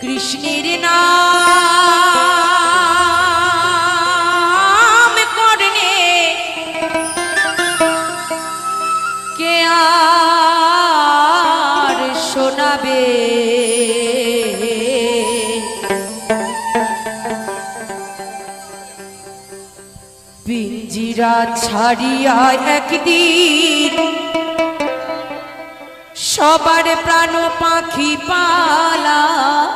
কৃষ্ণের নাম করনে কে আর শোনাবে? পিঞ্জিরা ছাড়িয়া একদিন সবার প্রাণ পাখি পালাবে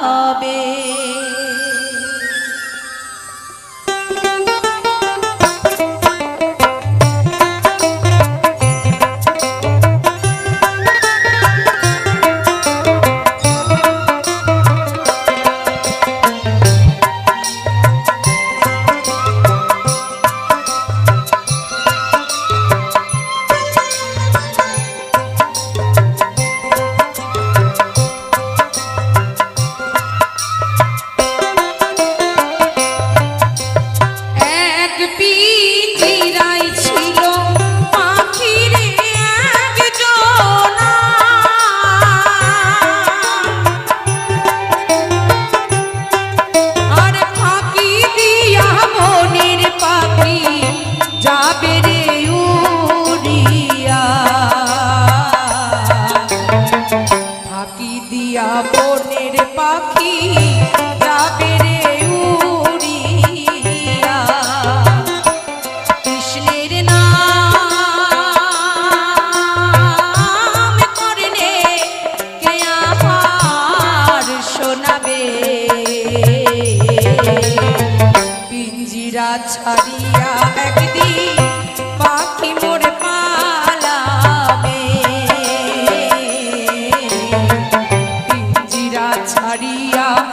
পাখি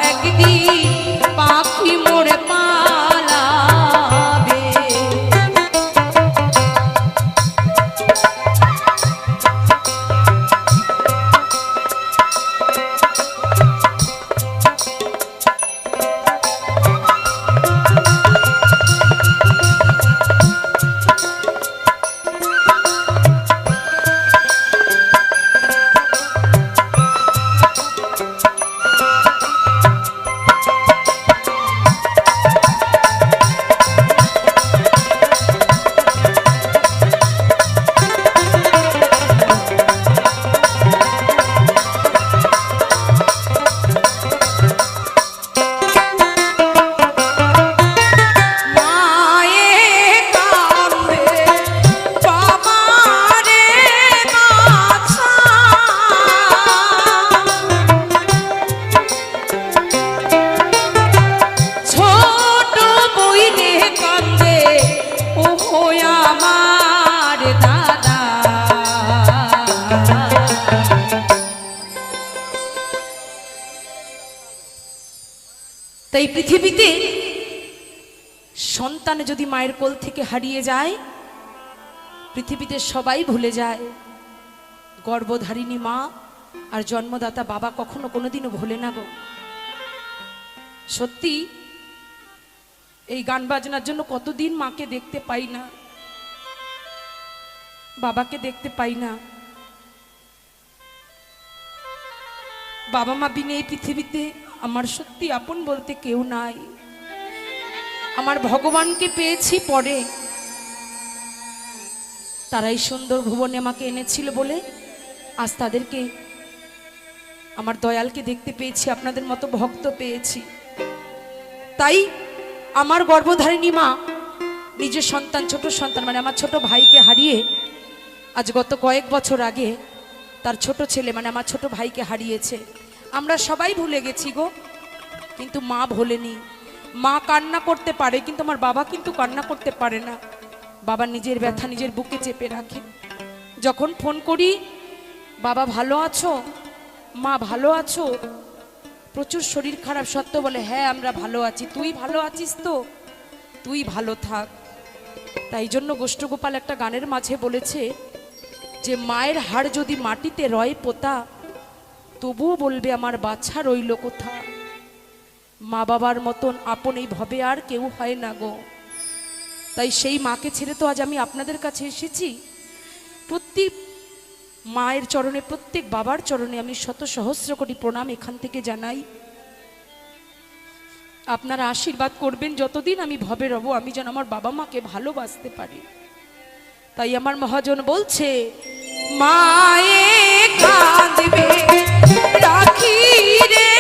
একদিন তাই পৃথিবীতে সন্তান যদি মায়ের কোল থেকে হারিয়ে যায়, পৃথিবীতে সবাই ভুলে যায়। গর্ভধারিণী মা আর জন্মদাতা বাবা কখনো কোনোদিনও ভোলে না গো। সত্যি, এই গান বাজনার জন্য কতদিন মাকে দেখতে পাই না, বাবাকে দেখতে পাই না। বাবা মা বিনে এই পৃথিবীতে আমার সত্যি আপন বলতে কেউ নাই। আমার ভগবানকে পেয়েছি পরে। তারাই সুন্দর ভুবনে আমাকে এনেছিল বলে আজ তাদেরকে, আমার দয়ালকে দেখতে পেয়েছি, আপনাদের মতো ভক্ত পেয়েছি। তাই আমার গর্ভধারিণী মা, নিজের সন্তান, ছোট সন্তান মানে আমার ছোট ভাইকে হারিয়ে আজ গত কয়েক বছর আগে তার ছোট ছেলে মানে আমার ছোট ভাইকে হারিয়েছে। আমরা সবাই ভুলে গেছি গো। কিন্তু মা ভোলেনি। মা কান্না করতে পারে, কিন্তু আমার বাবা কিন্তু কান্না করতে পারে না। বাবা নিজের ব্যথা নিজের বুকে চেপে রাখে। যখন ফোন করি, বাবা ভালো আছো? মা ভালো আছো? প্রচুর শরীর খারাপ সত্ত্বেও বলে হ্যাঁ আমরা ভালো আছি। তুই ভালো আছিস তো? তুই ভালো থাক। তাই জন্য গোষ্ঠগোপাল একটা গানের মাঝে বলেছে যে, মায়ের হাড় যদি মাটিতে রয় পোতা তবুও বলবে আমার বাচ্চা রইল কোথা? মা বাবার মতন আপন এই ভবে আর কেউ হয় না গো। তাই সেই মাকে ছেড়ে তো আজ আমি আপনাদের কাছে এসেছি। প্রত্যেক মায়ের চরণে, প্রত্যেক বাবার চরণে আমি শত সহস্র কোটি প্রণাম এখান থেকে জানাই। আপনারা আশীর্বাদ করবেন যতদিন আমি ভবে রব, আমি যেন আমার বাবা মাকে ভালোবাসতে পারি। তাই আমার মহাজন বলছে মায়ে কাঁদবে রে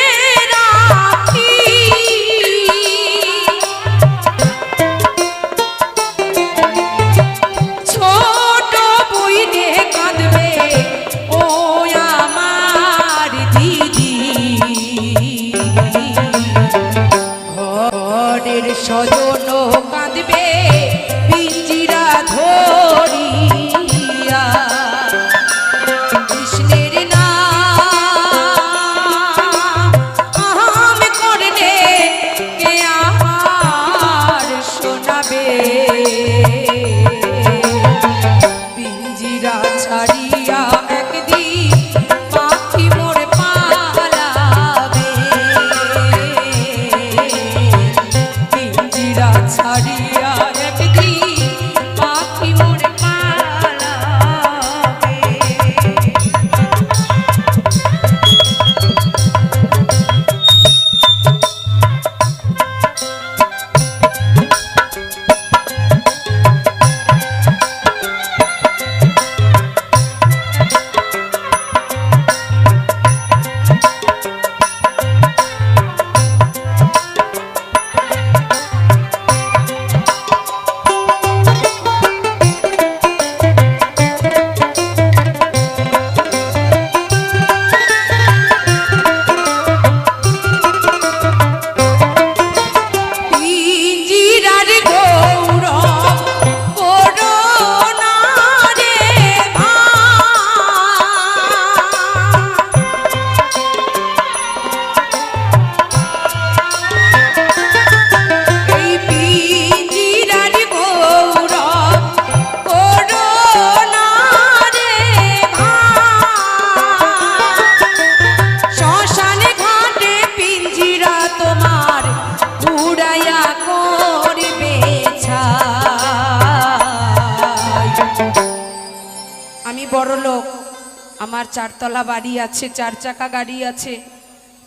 চারতলা বাড়ি আছে, চার চাকা গাড়ি আছে।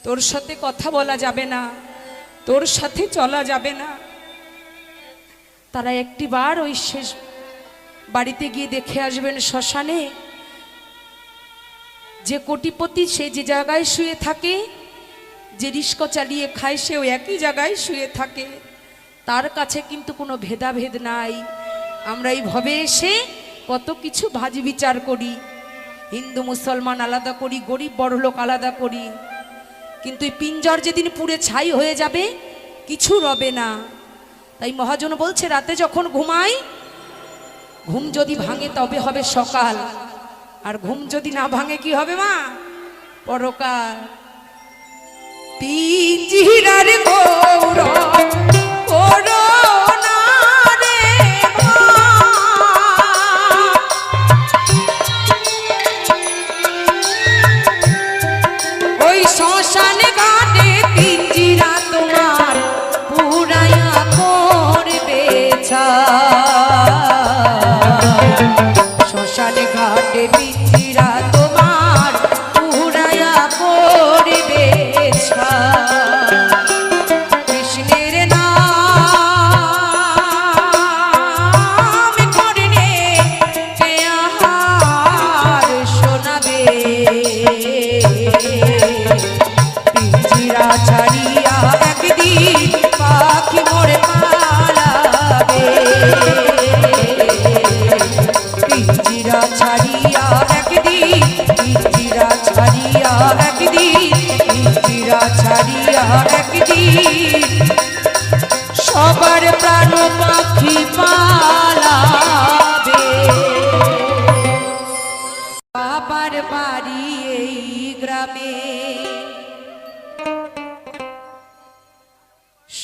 তোর সাথে কথা বলা যাবে না, তোর সাথে চলা যাবে না। তারা একটিবার ওই শেষ বাড়িতে গিয়ে দেখে আসবেন শ্মশানে। যে কোটিপতি সে যে জায়গায় শুয়ে থাকে, যে রিস্ক চালিয়ে খায়, সেও একই জায়গায় শুয়ে থাকে। তার কাছে কিন্তু কোনো ভেদাভেদ নাই। আমরা এই ভবে এসে কত কিছু ভাজ বিচার করি। হিন্দু, মুসলমান আলাদা করি, গরিব বড়লোক আলাদা করি। কিন্তু এই পিঞ্জর যেদিন পুড়ে ছাই হয়ে যাবে, কিছু রবে না। তাই মহাজন বলছে, রাতে যখন ঘুমাই, ঘুম যদি ভাঙে তবে হবে সকাল। আর ঘুম যদি না ভাঙে কি হবে মা? পরকাল। পিঞ্জিরার গৌরব একদিন পাখি মোড়ে পালাবে। পিঞ্জিরা ছাড়িয়া একদিন, পিঞ্জিরা ছাড়িয়া একদিন, পিঞ্জিরা সবার প্রাণ পাখি পালাবে।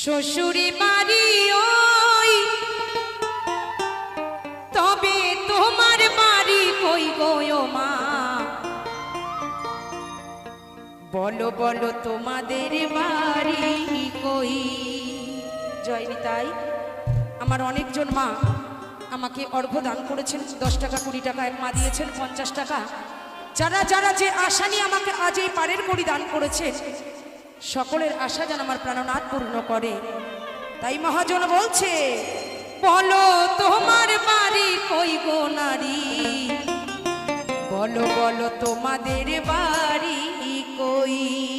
শ্বশুরি বাড়ি ওই। তবে তোমার বাড়ি কই গো মা? বলো বলো তোমাদের বাড়ি কই? জয় নিতাই। আমার অনেকজন মা আমাকে অর্ঘ্য দান করেছেন। দশ টাকা, কুড়ি টাকা মা দিয়েছেন, পঞ্চাশ টাকা। যারা যারা যে আশা নিয়ে আমাকে আজ এই পারের কড়ি দান করেছেন সকলের আশা যেন আমার প্রাণনাথ পূর্ণ করে। তাই মহাজন বলছে, বলো, তোমার বাড়ি কই গো নারী? বলো বলো, তোমাদের বাড়ি কই?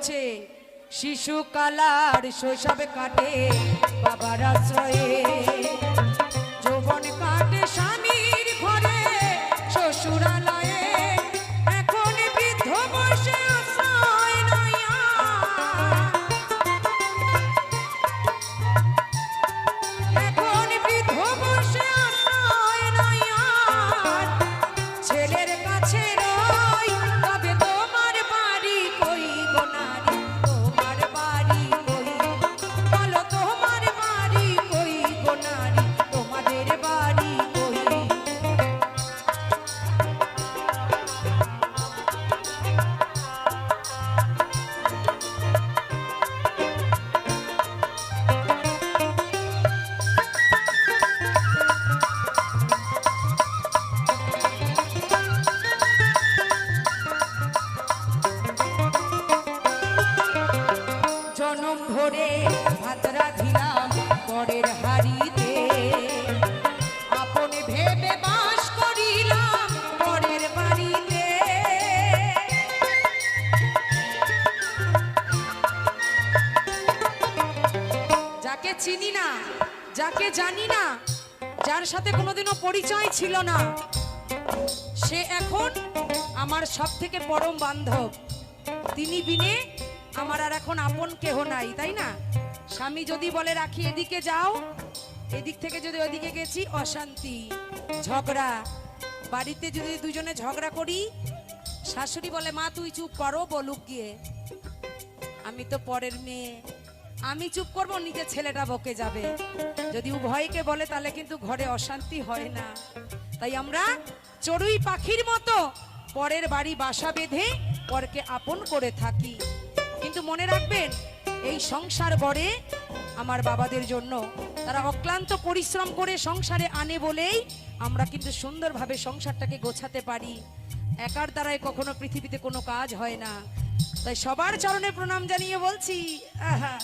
বলছে শিশু কালার শৈশবে কাটে বাবার আশ্রয়ে। চিনি না, যাকে জানি না, যার সাথে কোনোদিনও পরিচয় ছিল না, সে এখন আমার সব থেকে পরম বান্ধব। তিনি বিনে আমার আর এখন আপন কেহ নাই, তাই না? স্বামী যদি বলে রাখি, এদিকে যাও। এদিক থেকে যদি ওদিকে গেছি, অশান্তি, ঝগড়া। বাড়িতে যদি দুজনে ঝগড়া করি, শাশুড়ি বলে, মা, তুই চুপ করো, বলুক গিয়ে। আমি তো পরের মেয়ে। আমি চুপ করব, নিজের ছেলেটা বকে যাবে। যদি উভয়কে বলে, তাহলে কিন্তু ঘরে অশান্তি হয় না। তাই আমরা চড়ুই পাখির মতো পরের বাড়ি বাসা বেঁধে পরকে আপন করে থাকি। কিন্তু মনে রাখবেন, এই সংসার গড়ে আমার বাবাদের জন্য। তারা অক্লান্ত পরিশ্রম করে সংসারে আনে বলেই আমরা কিন্তু সুন্দরভাবে সংসারটাকে গোছাতে পারি। একার দ্বারাই কখনো পৃথিবীতে কোনো কাজ হয় না। তাই সবার চরণে প্রণাম জানিয়ে বলছি, আহা।